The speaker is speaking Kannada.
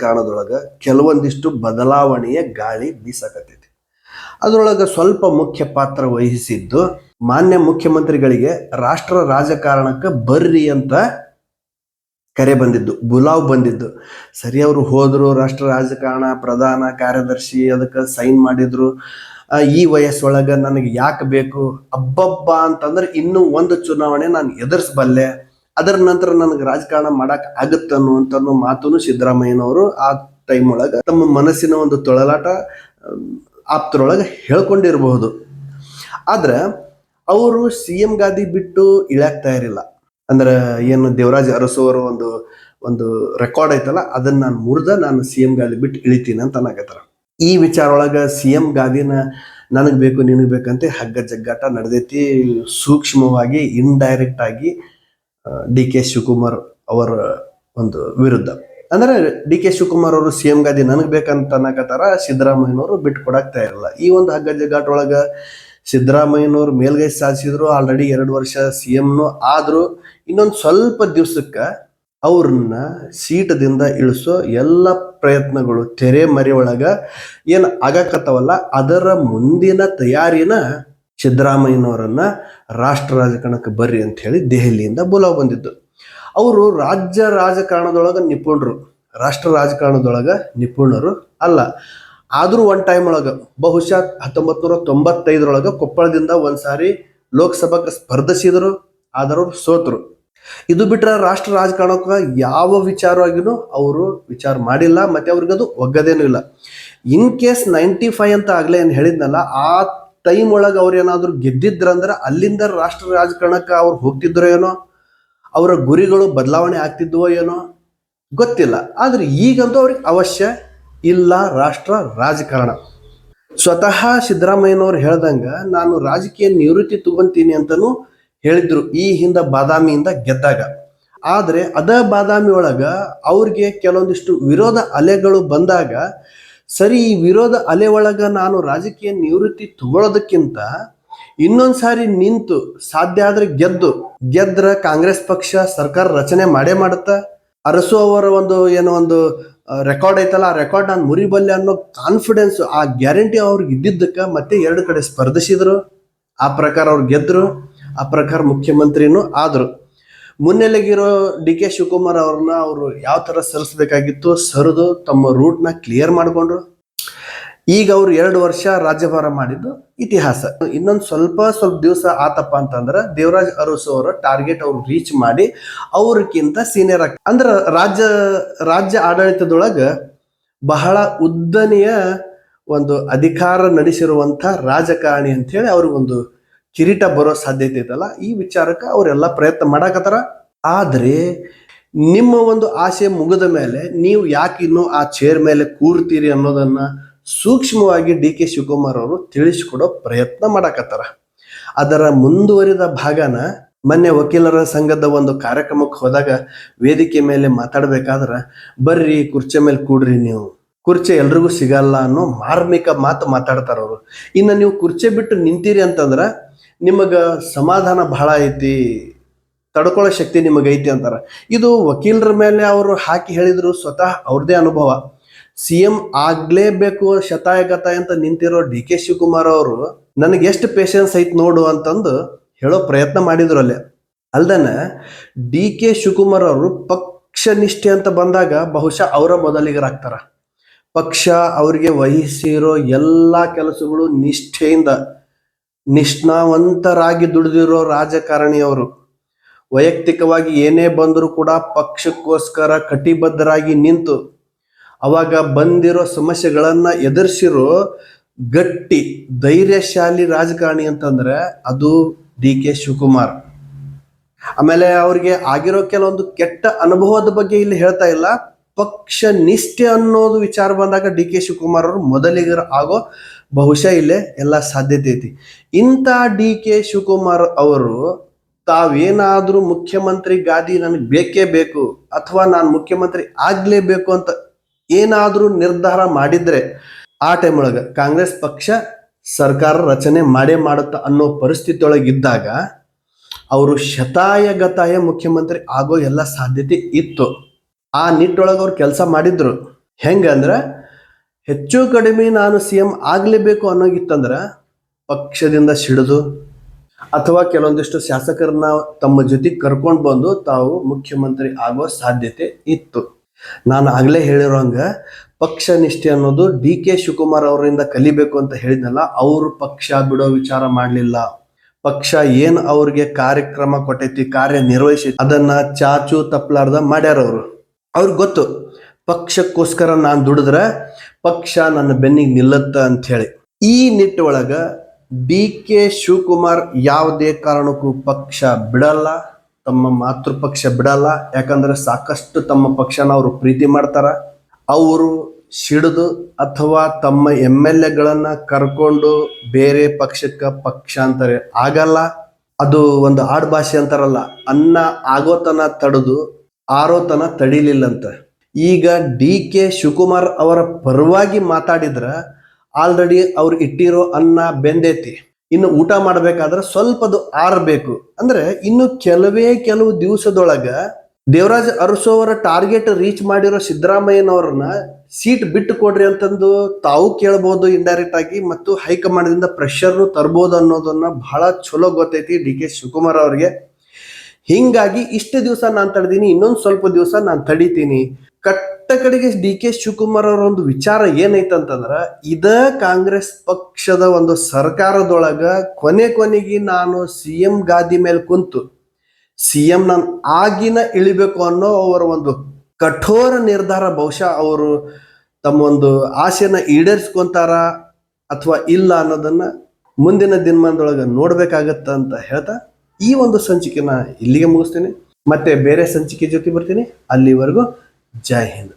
ರಾಜಕಾರಣದೊಳಗ ಕೆಲವೊಂದಿಷ್ಟು ಬದಲಾವಣೆಯ ಗಾಳಿ ಬೀಸಕತ್ತೈತಿ. ಅದರೊಳಗೆ ಸ್ವಲ್ಪ ಮುಖ್ಯ ಪಾತ್ರ ವಹಿಸಿದ್ದು ಮಾನ್ಯ ಮುಖ್ಯಮಂತ್ರಿಗಳಿಗೆ ರಾಷ್ಟ್ರ ರಾಜಕಾರಣಕ್ಕೆ ಬರ್ರಿ ಅಂತ ಕರೆ ಬಂದಿದ್ದು, ಬುಲಾವ್ ಬಂದಿದ್ದು. ಸರಿ, ಅವರು ಹೋದ್ರು, ರಾಷ್ಟ್ರ ರಾಜಕಾರಣ ಪ್ರಧಾನ ಕಾರ್ಯದರ್ಶಿ ಅದಕ್ಕೆ ಸೈನ್ ಮಾಡಿದ್ರು. ಈ ವಯಸ್ಸೊಳಗ ನನಗೆ ಯಾಕೆ ಬೇಕು? ಅಬ್ಬಬ್ಬ ಅಂತಂದ್ರೆ ಇನ್ನೂ ಒಂದು ಚುನಾವಣೆ ನಾನು ಎದುರಿಸಬಲ್ಲೆ. ಅದರ ನಂತರ ನನಗೆ ರಾಜಕಾರಣ ಮಾಡಕ್ ಆಗುತ್ತೆ ಅನ್ನುವಂತ ಮಾತನ್ನು ಸಿದ್ದರಾಮಯ್ಯನವರು ಆ ಟೈಮ್ ಒಳಗ ತಮ್ಮ ಮನಸ್ಸಿನ ಒಂದು ತೊಳಲಾಟ ಆಪ್ತರೊಳಗೆ ಹೇಳ್ಕೊಂಡಿರಬಹುದು. ಆದ್ರೆ ಅವರು ಸಿ ಎಂ ಗಾದಿ ಬಿಟ್ಟು ಇಳ್ಯಾಕ್ ತಯಾರಿಲ್ಲ. ಅಂದ್ರೆ ಏನು ದೇವರಾಜ್ ಅರಸು ಅವರು ಒಂದು ಒಂದು ರೆಕಾರ್ಡ್ ಐತಲ್ಲ, ಅದನ್ನ ನಾನು ಮುರಿದ ನಾನು ಸಿ ಎಂ ಗಾದಿ ಬಿಟ್ಟು ಇಳಿತೀನಿ ಅಂತ ಅನ್ನಕತ್ತಾರ ಈ ವಿಚಾರ ಒಳಗ ಸಿ ಎಂ ಗಾದಿನ ನನಗೆ ಬೇಕು, ನಿನಗೆ ಬೇಕಂತೆ ಹಗ್ಗ ಜಗ್ಗಾಟ ನಡೆದೈತಿ, ಸೂಕ್ಷ್ಮವಾಗಿ ಇನ್ಡೈರೆಕ್ಟ್ ಆಗಿ ಡಿ ಕೆ ಶಿವಕುಮಾರ್ ಅವರ ಒಂದು ವಿರುದ್ಧ. ಅಂದ್ರೆ ಡಿ ಕೆ ಶಿವಕುಮಾರ್ ಅವರು ಸಿ ಎಂ ಗಾದಿ ನನಗ್ ಬೇಕಂತ ಅನ್ನಕತ್ತಾರ, ಸಿದ್ದರಾಮಯ್ಯನವರು ಬಿಟ್ಟು ಕೊಡಕ್ ತಯಾರಿಲ್ಲ. ಈ ಒಂದು ಹಗ್ಗ ಜಗ್ಗಾಟ ಒಳಗ ಸಿದ್ದರಾಮಯ್ಯನವ್ರು ಮೇಲ್ಗೈ ಸಾಧಿಸಿದ್ರು ಆಲ್ರೆಡಿ ಎರಡು ವರ್ಷ ಸಿ ಎಂನು ಆದ್ರು ಇನ್ನೊಂದು ಸ್ವಲ್ಪ ದಿವ್ಸಕ್ಕ ಅವ್ರನ್ನ ಸೀಟದಿಂದ ಇಳಿಸೋ ಎಲ್ಲ ಪ್ರಯತ್ನಗಳು ತೆರೆ ಮರೆ ಒಳಗ ಏನು ಆಗಕತ್ತವಲ್ಲ, ಅದರ ಮುಂದಿನ ತಯಾರಿನ ಸಿದ್ದರಾಮಯ್ಯನವರನ್ನ ರಾಷ್ಟ್ರ ರಾಜಕಾರಣಕ್ಕೆ ಬರ್ರಿ ಅಂತ ಹೇಳಿ ದೆಹಲಿಯಿಂದ ಬುಲಾವ್ ಬಂದಿದ್ದು. ಅವರು ರಾಜ್ಯ ರಾಜಕಾರಣದೊಳಗೆ ನಿಪುಣರು. ರಾಷ್ಟ್ರ ರಾಜಕಾರಣದೊಳಗೆ ನಿಪುಣರು ಅಲ್ಲ. ಆದರೂ ಒನ್ ಟೈಮ್ ಒಳಗೆ, ಬಹುಶಃ ಹತ್ತೊಂಬತ್ತು ನೂರ ತೊಂಬತ್ತೈದರೊಳಗೆ ಕೊಪ್ಪಳದಿಂದ ಒಂದ್ಸಾರಿ ಲೋಕಸಭಾಕ್ಕೆ ಸ್ಪರ್ಧಿಸಿದರು, ಆದರೂ ಸೋತರು. ಇದು ಬಿಟ್ಟರೆ ರಾಷ್ಟ್ರ ರಾಜಕಾರಣಕ್ಕೆ ಯಾವ ವಿಚಾರವಾಗಿಯೂ ಅವರು ವಿಚಾರ ಮಾಡಿಲ್ಲ, ಮತ್ತೆ ಅವ್ರಿಗದು ಒಗ್ಗದೇನೂ ಇಲ್ಲ. ಇನ್ ಕೇಸ್ ನೈಂಟಿ ಫೈವ್ ಅಂತ ಆಗಲೇ ಏನು ಹೇಳಿದ್ನಲ್ಲ, ಆ ಟೈಮ್ ಒಳಗೆ ಅವ್ರು ಏನಾದರೂ ಗೆದ್ದಿದ್ರಂದ್ರೆ ಅಲ್ಲಿಂದ ರಾಷ್ಟ್ರ ರಾಜಕಾರಣಕ್ಕೆ ಅವ್ರು ಹೋಗ್ತಿದ್ರು ಏನೋ, ಅವರ ಗುರಿಗಳು ಬದಲಾವಣೆ ಆಗ್ತಿದ್ವೋ ಏನೋ, ಗೊತ್ತಿಲ್ಲ. ಆದ್ರೆ ಈಗಂತೂ ಅವ್ರಿಗೆ ಅವಶ್ಯ ಇಲ್ಲ ರಾಷ್ಟ್ರ ರಾಜಕಾರಣ. ಸ್ವತಃ ಸಿದ್ದರಾಮಯ್ಯನವ್ರು ಹೇಳ್ದಂಗೆ, ನಾನು ರಾಜಕೀಯ ನಿವೃತ್ತಿ ತಗೊಂತೀನಿ ಅಂತಲೂ ಹೇಳಿದ್ರು ಈ ಹಿಂದೆ ಬಾದಾಮಿಯಿಂದ ಗೆದ್ದಾಗ. ಆದರೆ ಅದ ಬಾದಾಮಿ ಒಳಗೆ ಅವ್ರಿಗೆ ಕೆಲವೊಂದಿಷ್ಟು ವಿರೋಧ ಅಲೆಗಳು ಬಂದಾಗ ಸರಿ, ಈ ವಿರೋಧ ಅಲೆ ಒಳಗ ನಾನು ರಾಜಕೀಯ ನಿವೃತ್ತಿ ತಗೊಳ್ಳೋದಕ್ಕಿಂತ ಇನ್ನೊಂದು ಸಾರಿ ನಿಂತು ಸಾಧ್ಯ ಆದ್ರೆ ಗೆದ್ದು, ಗೆದ್ರ ಕಾಂಗ್ರೆಸ್ ಪಕ್ಷ ಸರ್ಕಾರ ರಚನೆ ಮಾಡೇ ಮಾಡುತ್ತ. ಅರಸು ಅವರ ಒಂದು ಏನೋ ಒಂದು ರೆಕಾರ್ಡ್ ಐತಲ್ಲ, ಆ ರೆಕಾರ್ಡ್ ನಾನು ಮುರಿಬಲ್ಲೆ ಅನ್ನೋ ಕಾನ್ಫಿಡೆನ್ಸ್ ಆ ಗ್ಯಾರಂಟಿ ಅವ್ರಿಗೆ ಇದ್ದಿದ್ದಕ್ಕೆ ಮತ್ತೆ ಎರಡು ಕಡೆ ಸ್ಪರ್ಧಿಸಿದ್ರು. ಆ ಪ್ರಕಾರ ಅವ್ರು ಗೆದ್ರು, ಆ ಪ್ರಕಾರ ಮುಖ್ಯಮಂತ್ರಿನೂ ಆದ್ರು. ಮುನ್ನೆಲೆಗಿರೋ ಡಿ ಕೆ ಶಿವಕುಮಾರ್ ಅವ್ರನ್ನ ಅವರು ಯಾವ ತರ ಸರಿಸಬೇಕಾಗಿತ್ತು ಸರಿದು ತಮ್ಮ ರೂಟ್ನ ಕ್ಲಿಯರ್ ಮಾಡಿಕೊಂಡ್ರು. ಈಗ ಅವ್ರು ಎರಡು ವರ್ಷ ರಾಜ್ಯಭಾರ ಮಾಡಿದ್ದು ಇತಿಹಾಸ. ಇನ್ನೊಂದು ಸ್ವಲ್ಪ ಸ್ವಲ್ಪ ದಿವಸ ಆತಪ್ಪ ಅಂತಂದ್ರೆ ದೇವರಾಜ್ ಅರಸು ಅವರ ಟಾರ್ಗೆಟ್ ಅವ್ರು ರೀಚ್ ಮಾಡಿ ಅವ್ರಕ್ಕಿಂತ ಸೀನಿಯರ್ ಆಗ್ ಅಂದ್ರೆ ರಾಜ್ಯ ರಾಜ್ಯ ಆಡಳಿತದೊಳಗ ಬಹಳ ಉದ್ದನೆಯ ಒಂದು ಅಧಿಕಾರ ನಡೆಸಿರುವಂಥ ರಾಜಕಾರಣಿ ಅಂತ ಹೇಳಿ ಅವ್ರಿಗೊಂದು ಕಿರೀಟ ಬರೋ ಸಾಧ್ಯತೆ ಐತಲ್ಲ? ಈ ವಿಚಾರಕ್ಕೆ ಅವರೆಲ್ಲ ಪ್ರಯತ್ನ ಮಾಡಾಕತ್ತಾರ. ಆದರೆ ನಿಮ್ಮ ಒಂದು ಆಸೆ ಮುಗಿದ ಮೇಲೆ ನೀವು ಯಾಕೆ ಇನ್ನೂ ಆ ಚೇರ್ ಮೇಲೆ ಕೂರ್ತೀರಿ ಅನ್ನೋದನ್ನ ಸೂಕ್ಷ್ಮವಾಗಿ ಡಿ ಕೆ ಶಿವಕುಮಾರ್ ಅವರು ತಿಳಿಸಿಕೊಡೋ ಪ್ರಯತ್ನ ಮಾಡಾಕತ್ತಾರ. ಅದರ ಮುಂದುವರಿದ ಭಾಗನ ಮೊನ್ನೆ ವಕೀಲರ ಸಂಘದ ಒಂದು ಕಾರ್ಯಕ್ರಮಕ್ಕೆ ಹೋದಾಗ ವೇದಿಕೆ ಮೇಲೆ ಮಾತಾಡ್ಬೇಕಾದ್ರ, ಬರ್ರಿ ಕುರ್ಚಿ ಮೇಲೆ ಕೂಡ್ರಿ ನೀವು. ಕುರ್ಚಿ ಎಲ್ರಿಗೂ ಸಿಗಲ್ಲ ಅನ್ನೋ ಮಾರ್ಮಿಕ ಮಾತು ಮಾತಾಡ್ತಾರ ಅವರು. ಇನ್ನು ನೀವು ಕುರ್ಚಿ ಬಿಟ್ಟು ನಿಂತೀರಿ ಅಂತಂದ್ರ ನಿಮಗ ಸಮಾಧಾನ ಬಹಳ ಐತಿ ತಡ್ಕೊಳ್ಳೋ ಶಕ್ತಿ ನಿಮಗೆ ಐತಿ ಅಂತಾರ. ಇದು ವಕೀಲರ ಮೇಲೆ ಅವರು ಹಾಕಿ ಹೇಳಿದ್ರು ಸ್ವತಃ ಅವ್ರದೇ ಅನುಭವ. ಸಿ ಎಂ ಆಗ್ಲೇಬೇಕು ಶತಾಯಗತ ಅಂತ ನಿಂತಿರೋ ಡಿ ಕೆ ಶಿವಕುಮಾರ್ ಅವರು ನನಗೆ ಎಷ್ಟು ಪೇಷನ್ಸ್ ಐತಿ ನೋಡು ಅಂತಂದು ಹೇಳೋ ಪ್ರಯತ್ನ ಮಾಡಿದ್ರು ಅಲ್ಲೇ. ಅಲ್ದನೆ ಡಿ ಕೆ ಶಿವಕುಮಾರ್ ಅವರು ಪಕ್ಷ ನಿಷ್ಠೆ ಅಂತ ಬಂದಾಗ ಬಹುಶಃ ಅವರ ಮೊದಲಿಗರಾಗ್ತಾರ. ಪಕ್ಷ ಅವರಿಗೆ ವಹಿಸಿರೋ ಎಲ್ಲ ಕೆಲಸಗಳು ನಿಷ್ಠೆಯಿಂದ ನಿಷ್ಣಾವಂತರಾಗಿ ದುಡಿದಿರೋ ರಾಜಕಾರಣಿಯವರು, ವೈಯಕ್ತಿಕವಾಗಿ ಏನೇ ಬಂದರೂ ಕೂಡ ಪಕ್ಷಕ್ಕೋಸ್ಕರ ಕಟಿಬದ್ಧರಾಗಿ ನಿಂತು ಅವಾಗ ಬಂದಿರೋ ಸಮಸ್ಯೆಗಳನ್ನ ಎದುರಿಸಿರೋ ಗಟ್ಟಿ, ಧೈರ್ಯಶಾಲಿ ರಾಜಕಾರಣಿ ಅಂತಂದ್ರೆ ಅದು ಡಿ ಕೆ ಶಿವಕುಮಾರ್. ಆಮೇಲೆ ಅವ್ರಿಗೆ ಆಗಿರೋ ಕೆಲವೊಂದು ಕೆಟ್ಟ ಅನುಭವದ ಬಗ್ಗೆ ಇಲ್ಲಿ ಹೇಳ್ತಾ ಇಲ್ಲ. ಪಕ್ಷ ನಿಷ್ಠೆ ಅನ್ನೋದು ವಿಚಾರ ಬಂದಾಗ ಡಿ ಕೆ ಶಿವಕುಮಾರ್ ಅವರು ಮೊದಲಿಗರ ಆಗೋ ಬಹುಶಃ ಇಲ್ಲೇ ಎಲ್ಲ ಸಾಧ್ಯತೆ ಐತಿ. ಇಂಥ ಡಿ ಕೆ ಶಿವಕುಮಾರ್ ಅವರು, ತಾವೇನಾದ್ರೂ ಮುಖ್ಯಮಂತ್ರಿ ಗಾದಿ ನನಗೆ ಬೇಕೇ ಬೇಕು ಅಥವಾ ನಾನು ಮುಖ್ಯಮಂತ್ರಿ ಆಗ್ಲೇಬೇಕು ಅಂತ ಏನಾದ್ರೂ ನಿರ್ಧಾರ ಮಾಡಿದ್ರೆ ಆ ಟೈಮ್ ಒಳಗ ಕಾಂಗ್ರೆಸ್ ಪಕ್ಷ ಸರ್ಕಾರ ರಚನೆ ಮಾಡೇ ಮಾಡುತ್ತ ಅನ್ನೋ ಪರಿಸ್ಥಿತಿಯೊಳಗಿದ್ದಾಗ ಅವರು ಶತಾಯ ಗತಾಯ ಮುಖ್ಯಮಂತ್ರಿ ಆಗೋ ಎಲ್ಲ ಸಾಧ್ಯತೆ ಇತ್ತು. ಆ ನಿಟ್ಟೊಳಗೆ ಅವ್ರು ಕೆಲಸ ಮಾಡಿದ್ರು. ಹೆಂಗಂದ್ರ ಹೆಚ್ಚು ಕಡಿಮೆ ನಾನು ಸಿ ಎಂ ಆಗಲೇಬೇಕು ಅನ್ನೋಗಿತ್ತಂದ್ರೆ ಪಕ್ಷದಿಂದ ಸಿಡಿದು ಅಥವಾ ಕೆಲವೊಂದಿಷ್ಟು ಶಾಸಕರನ್ನ ತಮ್ಮ ಜೊತೆ ಕರ್ಕೊಂಡು ಬಂದು ತಾವು ಮುಖ್ಯಮಂತ್ರಿ ಆಗೋ ಸಾಧ್ಯತೆ ಇತ್ತು. ನಾನು ಆಗ್ಲೇ ಹೇಳಿರೋಂಗ ಪಕ್ಷ ನಿಷ್ಠೆ ಅನ್ನೋದು ಡಿ ಕೆ ಶಿವಕುಮಾರ್ ಅವರಿಂದ ಕಲಿಬೇಕು ಅಂತ ಹೇಳಿದ್ನಲ್ಲ, ಅವರು ಪಕ್ಷ ಬಿಡೋ ವಿಚಾರ ಮಾಡಲಿಲ್ಲ. ಪಕ್ಷ ಏನು ಅವ್ರಿಗೆ ಕಾರ್ಯಕ್ರಮ ಕೊಟ್ಟೈತಿ ಕಾರ್ಯ ನಿರ್ವಹಿಸಿ ಅದನ್ನ ಚಾಚು ತಪ್ಪಲಾರ್ದ ಮಾಡ್ಯಾರ ಅವರು. ಅವ್ರಿಗೆ ಗೊತ್ತು ಪಕ್ಷಕ್ಕೋಸ್ಕರ ನಾನು ದುಡಿದ್ರೆ ಪಕ್ಷ ನನ್ನ ಬೆನ್ನಿಗೆ ನಿಲ್ಲತ್ತ ಅಂತ ಹೇಳಿ ಈ ನಿಟ್ಟೊಳಗೆ ಡಿ ಕೆ ಶಿವಕುಮಾರ್ ಯಾವುದೇ ಕಾರಣಕ್ಕೂ ಪಕ್ಷ ಬಿಡಲ್ಲ, ತಮ್ಮ ಮಾತೃ ಪಕ್ಷ ಬಿಡಲ್ಲ, ಯಾಕಂದ್ರೆ ಸಾಕಷ್ಟು ತಮ್ಮ ಪಕ್ಷನ ಅವರು ಪ್ರೀತಿ ಮಾಡ್ತಾರ. ಅವರು ಸಿಡಿದು ಅಥವಾ ತಮ್ಮ ಎಂ ಎಲ್ ಎಗಳನ್ನು ಕರ್ಕೊಂಡು ಬೇರೆ ಪಕ್ಷಕ್ಕೆ ಪಕ್ಷಾಂತರ ಆಗಲ್ಲ. ಅದು ಒಂದು ಆಡ್ ಭಾಷೆ ಅಂತಾರಲ್ಲ, ಅನ್ನ ಆಗೋತನ ತಡೆದು ಆರೋತನ ತಡಿಲಿಲ್ಲಂತ. ಈಗ ಡಿ ಕೆ ಶಿವಕುಮಾರ್ ಅವರ ಪರವಾಗಿ ಮಾತಾಡಿದ್ರ, ಆಲ್ರೆಡಿ ಅವ್ರು ಇಟ್ಟಿರೋ ಅನ್ನ ಬೆಂದೈತಿ. ಇನ್ನು ಊಟ ಮಾಡಬೇಕಾದ್ರೆ ಸ್ವಲ್ಪದು ಆರಬೇಕು ಅಂದ್ರೆ ಇನ್ನು ಕೆಲವೇ ಕೆಲವು ದಿವಸದೊಳಗ ದೇವರಾಜ್ ಅರಸು ಟಾರ್ಗೆಟ್ ರೀಚ್ ಮಾಡಿರೋ ಸಿದ್ದರಾಮಯ್ಯನವ್ರನ್ನ ಸೀಟ್ ಬಿಟ್ಟು ಕೊಡ್ರಿ ಅಂತಂದು ತಾವು ಕೇಳ್ಬೋದು ಇಂಡೈರೆಕ್ಟ್ ಆಗಿ ಮತ್ತು ಹೈಕಮಾಂಡ್ದಿಂದ ಪ್ರೆಷರ್ನು ತರ್ಬೋದು ಅನ್ನೋದನ್ನ ಬಹಳ ಚಲೋ ಗೊತ್ತೈತಿ ಡಿ ಕೆ ಶಿವಕುಮಾರ್ ಅವ್ರಿಗೆ. ಹಿಂಗಾಗಿ ಇಷ್ಟು ದಿವಸ ನಾನು ತಡೆದೀನಿ, ಇನ್ನೊಂದು ಸ್ವಲ್ಪ ದಿವಸ ನಾನು ತಡಿತೀನಿ. ಕಟ್ಟ ಕಡೆಗೆ ಡಿ ಕೆ ಶಿವಕುಮಾರ್ ಅವರ ಒಂದು ವಿಚಾರ ಏನೈತಂತಂದ್ರ, ಇದ ಕಾಂಗ್ರೆಸ್ ಪಕ್ಷದ ಒಂದು ಸರ್ಕಾರದೊಳಗ ಕೊನೆ ಕೊನೆಗೆ ನಾನು ಸಿ ಎಂ ಗಾದಿ ಮೇಲೆ ಕುಂತು, ಸಿ ಎಂ ನಾನು ಆಗಿನ ಇಳಿಬೇಕು ಅನ್ನೋ ಅವರ ಒಂದು ಕಠೋರ ನಿರ್ಧಾರ ಬಹುಶಃ ಅವರು ತಮ್ಮ ಒಂದು ಆಸೆನ ಈಡೇರಿಸ್ಕೊಂತಾರ ಅಥವಾ ಇಲ್ಲ ಅನ್ನೋದನ್ನ ಮುಂದಿನ ದಿನಮಾನದೊಳಗೆ ನೋಡ್ಬೇಕಾಗತ್ತ ಅಂತ ಹೇಳ್ತಾ ಈ ಒಂದು ಸಂಚಿಕೆನ ಇಲ್ಲಿಗೆ ಮುಗಿಸ್ತೀನಿ. ಮತ್ತೆ ಬೇರೆ ಸಂಚಿಕೆ ಜೊತೆ ಬರ್ತೀನಿ. ಅಲ್ಲಿವರೆಗೂ ಜೈ ಹಿಂದ್